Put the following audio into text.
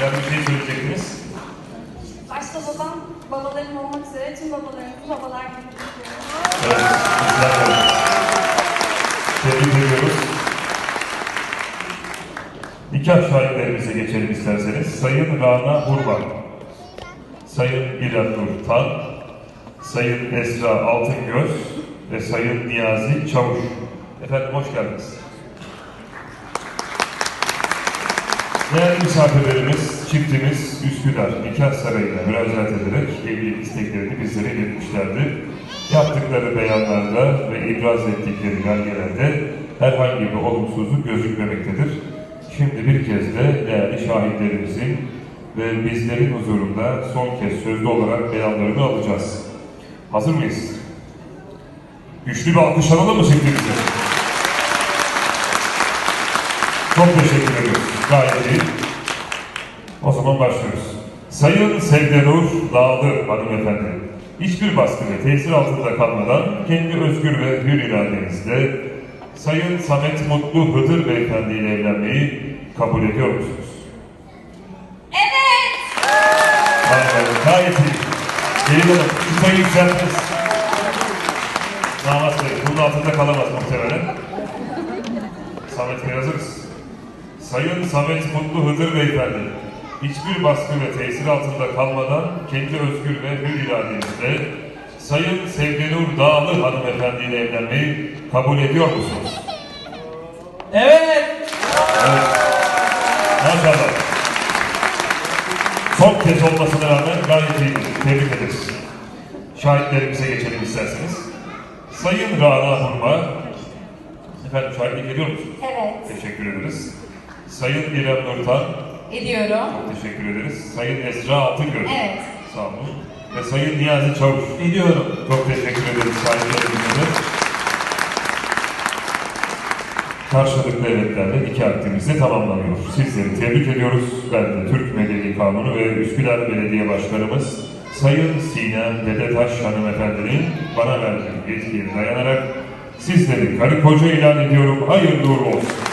Eğer bir şey söyleyecektiniz. Başta babam, babalarım olmak üzere tüm babalarımızı babalar günü kutluyorum. Evet, de. Tebrik ediyoruz. Nikah şahitlerimize geçelim isterseniz. Sayın Rana Hurban, Sayın İrem Nur Tan, Sayın Esra Altıngöz ve Sayın Niyazi Çavuş. Efendim hoş geldiniz. Değerli misafirlerimiz, çiftimiz Üsküdar Nikah Sarayı'na müracaat ederek evlilik isteklerini bizlere iletmişlerdi. Yaptıkları beyanlarda ve ibraz ettikleri belgelerde herhangi bir olumsuzluk gözükmemektedir. Şimdi bir kez de değerli şahitlerimizin ve bizlerin huzurunda son kez sözlü olarak beyanlarını alacağız. Hazır mıyız? Güçlü bir alkış alalım mı çiftimize? Çok teşekkür ediyoruz. Gayet iyi. O zaman başlıyoruz. Sayın Sevdenur Dağlı hanımefendi, hiçbir baskı ve tesir altında kalmadan kendi özgür ve hür iradenizle Sayın Samet Mutlu Hıdır Beyefendi ile evlenmeyi kabul ediyor musunuz? Evet! Harika, gayet iyi. Gelin hanım, şu sayı yükseltiniz. Damat Bey, bunun altında kalamaz muhtemelen. Samet Bey hazırız. Sayın Samet Mutlu Hıdır Beyefendi, hiçbir baskı ve tesir altında kalmadan kendi özgür ve hür iradenizle Sayın Sevdenur Dağlı hanımefendi ile evlenmeyi kabul ediyor musunuz? Evet. Evet. Maşallah. Son kez olmasına rağmen gayet iyi. Tebrik ederiz. Şahitlerimize geçelim isterseniz. Sayın Rana Hurma, efendim şahitlik ediyor musunuz? Evet. Teşekkür ederiz. Sayın İrem Nurtan, Ediyorum. teşekkür ederiz. Sayın Esra Altıngöz, Evet. sağ olun. Ve Sayın Niyazi Çavuş, Ediyorum. çok teşekkür ederiz şahitlerimize. Karşılıklı evetlerle iki aktimiz de tamamlanıyor. Sizleri tebrik ediyoruz. Ben de Türk Medeni Kanunu ve Üsküdar Belediye Başkanımız Sayın Sinem Dedetaş hanımefendinin bana verdiği yetkiye dayanarak sizleri karı koca ilan ediyorum. Hayırlı uğurlu olsun.